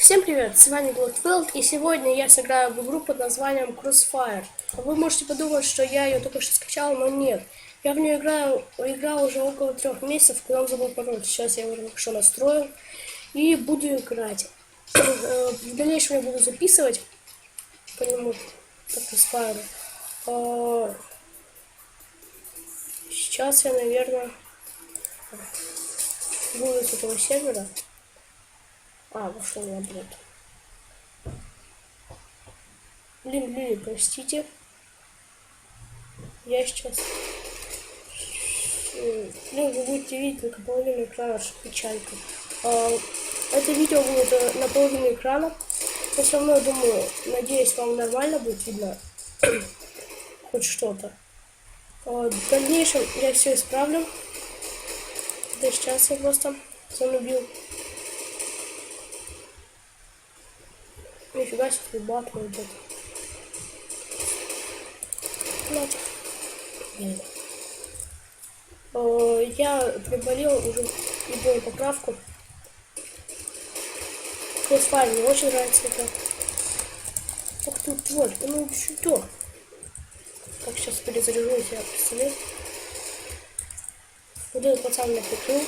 Всем привет, с вами Bloodfield, и сегодня я сыграю в игру под названием Crossfire. Вы можете подумать, что я ее только что скачал, но нет. Я в нее играю, играл уже около трех месяцев, когда забыл пароль. Сейчас я уже что настроил и буду играть. Э, в дальнейшем я буду записывать по нему по Crossfire. А, сейчас я, наверное, буду с этого сервера. А, вошел на бред. Блин, блин, простите. Я сейчас... Ну, вы будете видеть только половину экрана, что печалька. А, это видео будет э, на половину экрана. Но все равно, думаю, надеюсь, вам нормально будет видно хоть что-то. А, в дальнейшем я все исправлю. Да сейчас я просто занубил. Нифига себе батл идет. Я приболел уже любую поправку. Crossfire мне очень нравится это. Ох ты, тварь, ну что? Как сейчас перезаряжу я пистолет. Вот этот пацан меня прикрыл.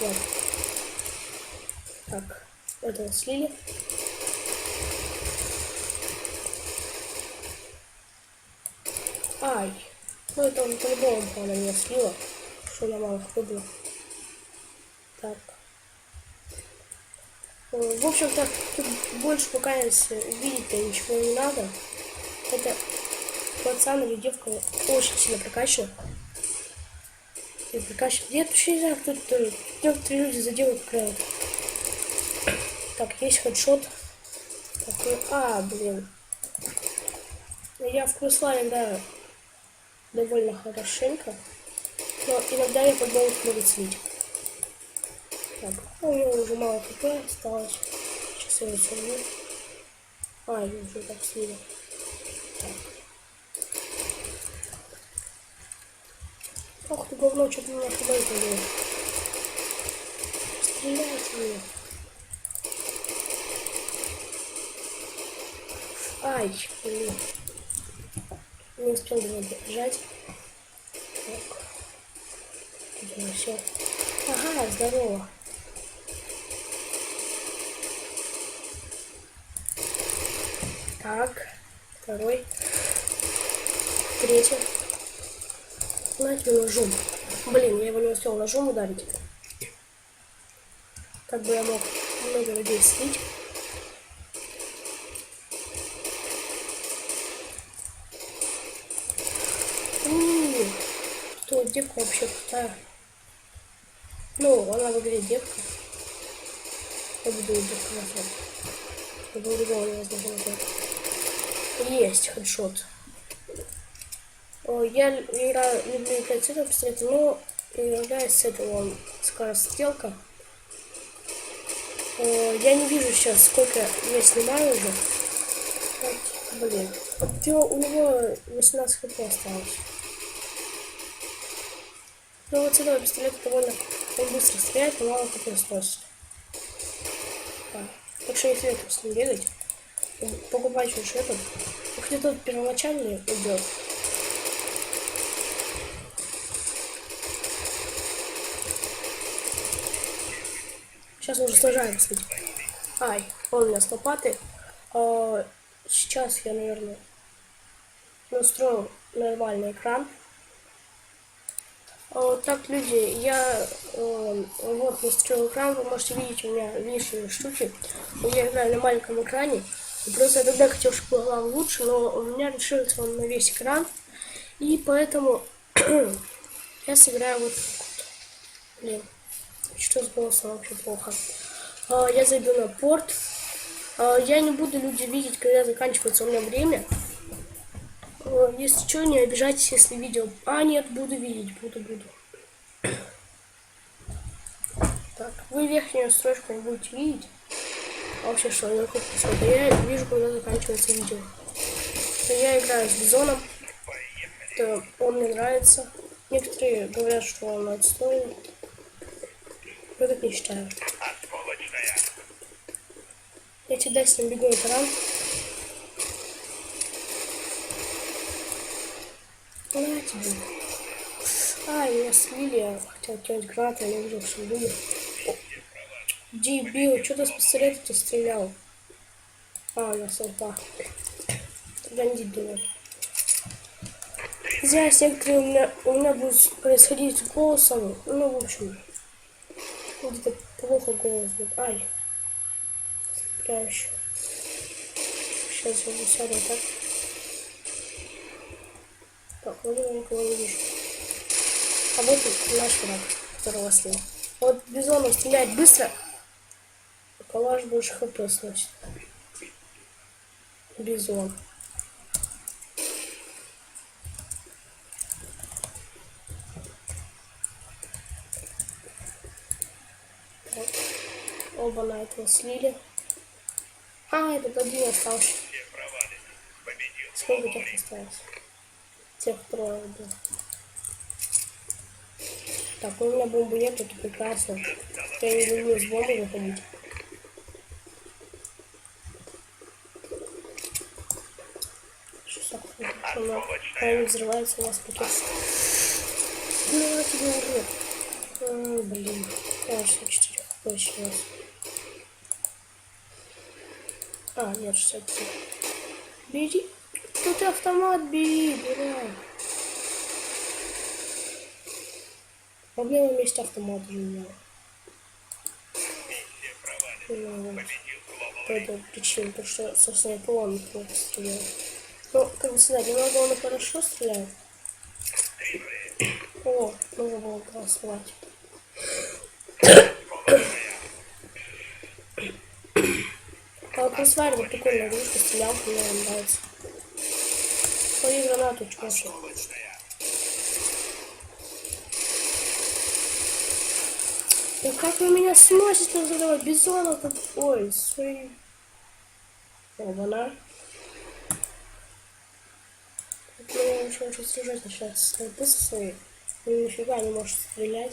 Вот. Так, это слили. Ай. Ну это он по-любому на меня слила. Что на малых выбило. Так. Э, в общем-то, тут больше пока видеть-то ничего не надо. Это пацан или девка очень сильно прокачан. И прокачивать. Я вообще не знаю, кто это. Некоторые люди заделают крайт. Так, есть хедшот. Такой. А, блин. Я в Круславе играю довольно хорошенько. Но иногда я под могут слить. Так, ну, у него уже мало хп осталось. Сейчас я его сорву. А, я уже так слили. Так. Ох ты говно, что-то меня туда и туда. Стреляйте мне. Ай, блин. Не успел его бежать. Так. Тут все. Ага, здорово. Так, второй, третий. Знаете, ножом. Блин, я его не успел ножом ударить. Как бы я мог много людей слить. Что, девка вообще крутая? Ну, она в игре девка. Я буду ее девка назвать. Я буду не назвать. Есть хедшот. Я люблю играть с этого пистолета, но играю с этого скорострелка. Я не вижу сейчас, сколько я снимаю уже. Блин. У него 18 хп осталось. Ну вот с этого пистолета довольно он быстро стреляет, но мало хп сносит. Да. Так что не советую с ним бегать. Покупать лучше этот. Хотя тут первоначальный идет. Сейчас уже кстати. Ай, он у меня с лопаты. А, сейчас я, наверное, настрою нормальный экран. А, так, люди, я э, вот настроил экран. Вы можете видеть у меня лишние штуки. Я играю на маленьком экране. Просто я тогда хотел, чтобы была лучше, но у меня решился он на весь экран. И поэтому я сыграю вот Блин. Что с голосом вообще плохо. А, я зайду на порт. А, я не буду люди видеть, когда заканчивается у меня время. А, если что, не обижайтесь, если видео... А, нет, буду видеть, буду, буду. Так, вы верхнюю строчку не будете видеть. А вообще что, я посмотрю. Я вижу, когда заканчивается видео. Я играю с Бизоном. Это он мне нравится. Некоторые говорят, что он отстойный. Так не считаю. Я всегда с ним бегу на таран. На тебе. А, меня слили, я хотел кинуть гранату, я видел, что были. Дебил, что ты с пистолета-то стрелял? А, я солта. Бандит думаю. Здесь некоторые у меня, у меня будут происходить голосом. Ну, в общем, где-то плохо голос будет. Ай. Прячу. Сейчас я засяду так. Так, вроде я никого не вижу. А вот наш враг, которого слил. Вот Бизонов стреляет быстро. Калаш больше хп сносит. Бизон. Так. Оба на этого слили. А, этот один остался. Сколько тех осталось? Тех трое было. Так, у меня бомбы нет, это прекрасно. Я не люблю с бомбой выходить. Что так? Она, она не взрывается, у нас пакет. Ну, я тебе урод. А, блин. Я 64 хп сейчас. А, нет, 63. Бери. Тут автомат бери, дурак. Проблема есть автомат у меня. Провалена. Ну, по этой причине, потому что со снайпера он плохо стреляет. Ну, как бы сказать, немного он хорошо стреляет. О, нужно было голосовать. А вот прикольная игрушка, стрелялка, мне нравится. Свои гранату. Осколочная. Да как вы меня сносите из этого бизона тут? Ой, свои... Оба-на. Меня еще очень сражать начинается с со своей. Он нифига не может стрелять.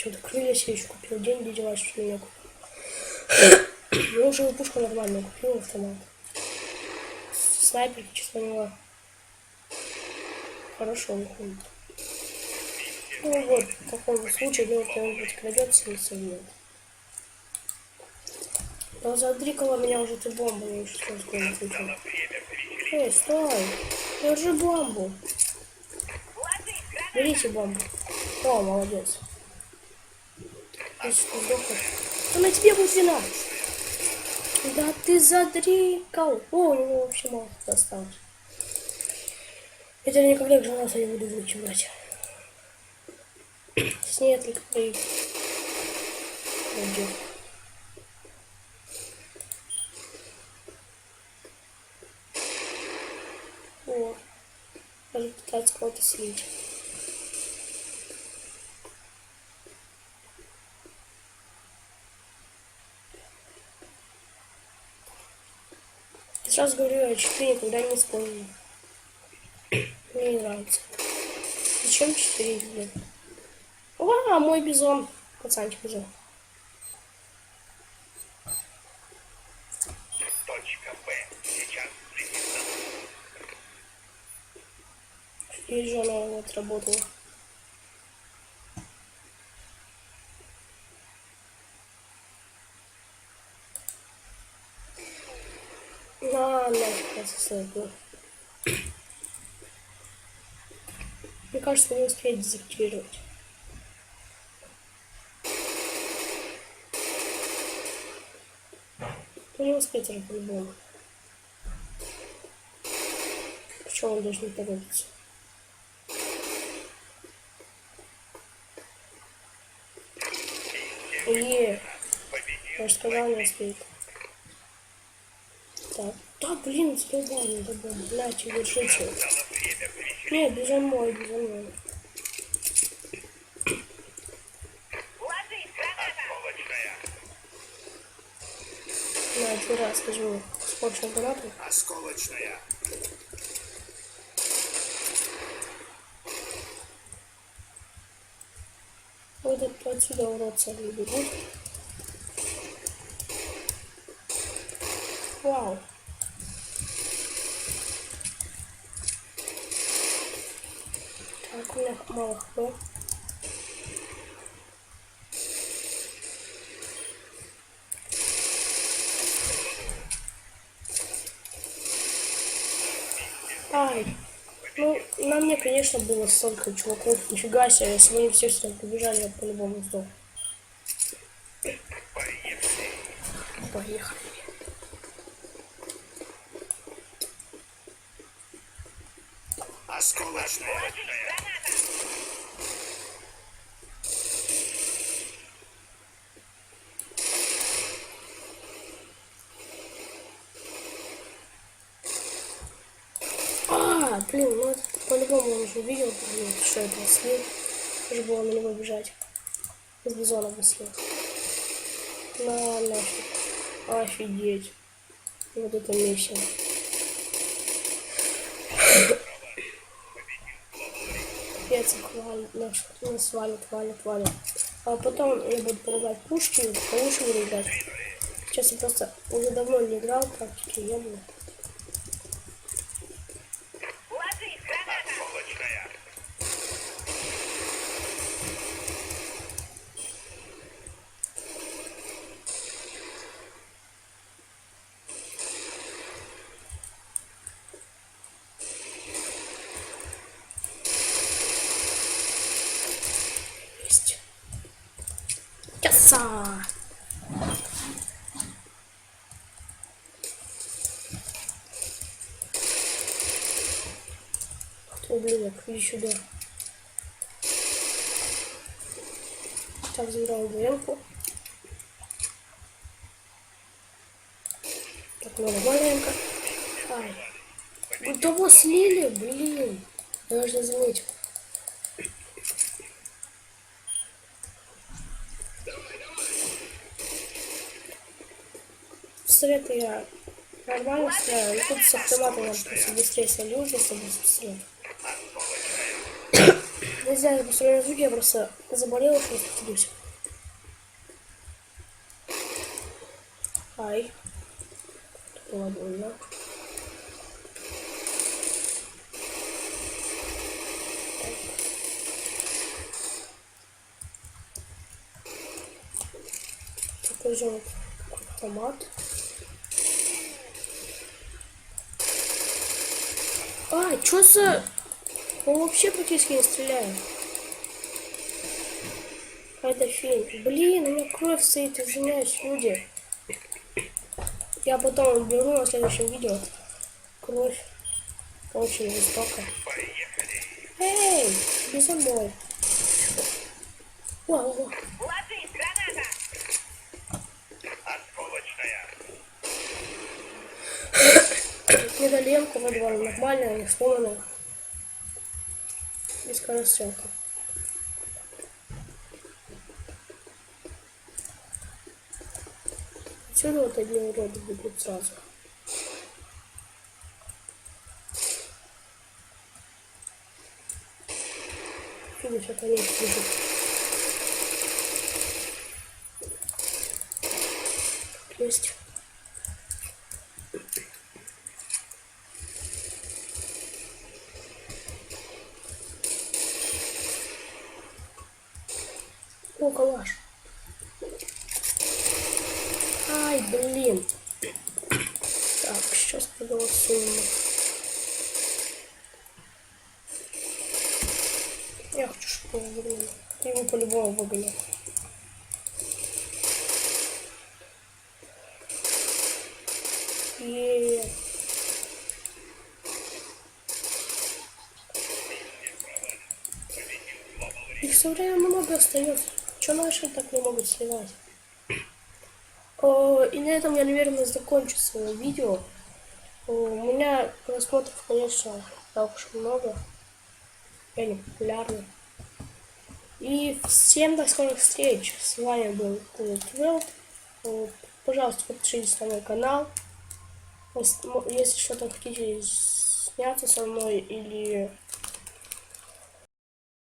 Что-то крылья себе еще купил, деньги девать, что ли, я купил. Я уже пушку нормальную купил, автомат. Снайпер, честно него. Хорошо выходит. Ну вот, в таком случае, ну, кто-нибудь крадется и совет. Да задрикала меня уже ты бомбу, я еще. Время повеселить. Эй, стой! Держи бомбу. Берите бомбу. О, молодец. Если ты сдохнешь, то на тебе будет вина. Да ты задрикал. О, у него вообще мало осталось. Теперь никогда к женаться не буду вычивать. С ней только. Пойдет. О, даже пытается кого-то слить. Сразу говорю, я 4 никогда не использую. Мне не нравится. Зачем 4, блин? О, мой бизон. Пацанчик. Сейчас на И же она вот работала. На, на, это Мне кажется, не успеет дезактивировать. Ну, не успеет уже по-любому. Почему он должен торопиться? Победил. я же сказал, не успеет так. Да, блин, успеваем добавить. На, тебе шучу. Нет, бежим мой, бежим мой. На, еще раз скажу. Сколько гранату? Осколочная. Вот отсюда уродца выбегут. Вау. Так, у меня мало хп. Ай. Ну, на мне, конечно, было столько чуваков. Нифига себе, если бы они все сюда побежали, я по-любому сдох. Поехали. Осколочная. А, блин, ну это по-любому он уже видел, блин, что это слил. Уже было на него бежать. Из бизона бы слил. На нафиг. Офигеть. Вот это миссия. Капец, валит, наш, нас валит, валит, валит. А потом я буду помогать пушки, получше буду играть. Сейчас я просто уже давно не играл, практически не было. Ложись, граната! Осколочная. Есть. Яса! Ублюдок, иди сюда. Так, забираю военку. Так, надо маленько. Ай. Вы того слили, блин. Я не заметил. Пистолет я нормально стреляю. И тут с автоматом надо просто быстрее солю, если без пистолета. Не знаю, я посмотрел звуки, я просто заболел и просто повторюсь. Ай. Это было больно. Такой же автомат. А, чё за... Он вообще практически не стреляет. Это фильм. Блин, у меня кровь стоит, извиняюсь, люди. Я потом уберу на следующем видео. Кровь. Очень жестоко. Эй, за мной. Вау, вау. Медальонку выдавали нормально, не сломанная. Без скорострелка. Отсюда вот одни уроды будут сразу. Видишь, как они бежит. Есть. О, калаш. Ай, блин. Так, сейчас проголосуем. Я хочу, чтобы его выгнали. Его по-любому выгонят. Е. Их все время много остается. Че наши так не могут сливать? И на этом я, наверное, закончу свое видео. У меня просмотров, конечно, так уж много. Я не популярный. И всем до скорых встреч. С вами был Кулит World. Пожалуйста, подпишитесь на мой канал. Если что-то хотите сняться со мной или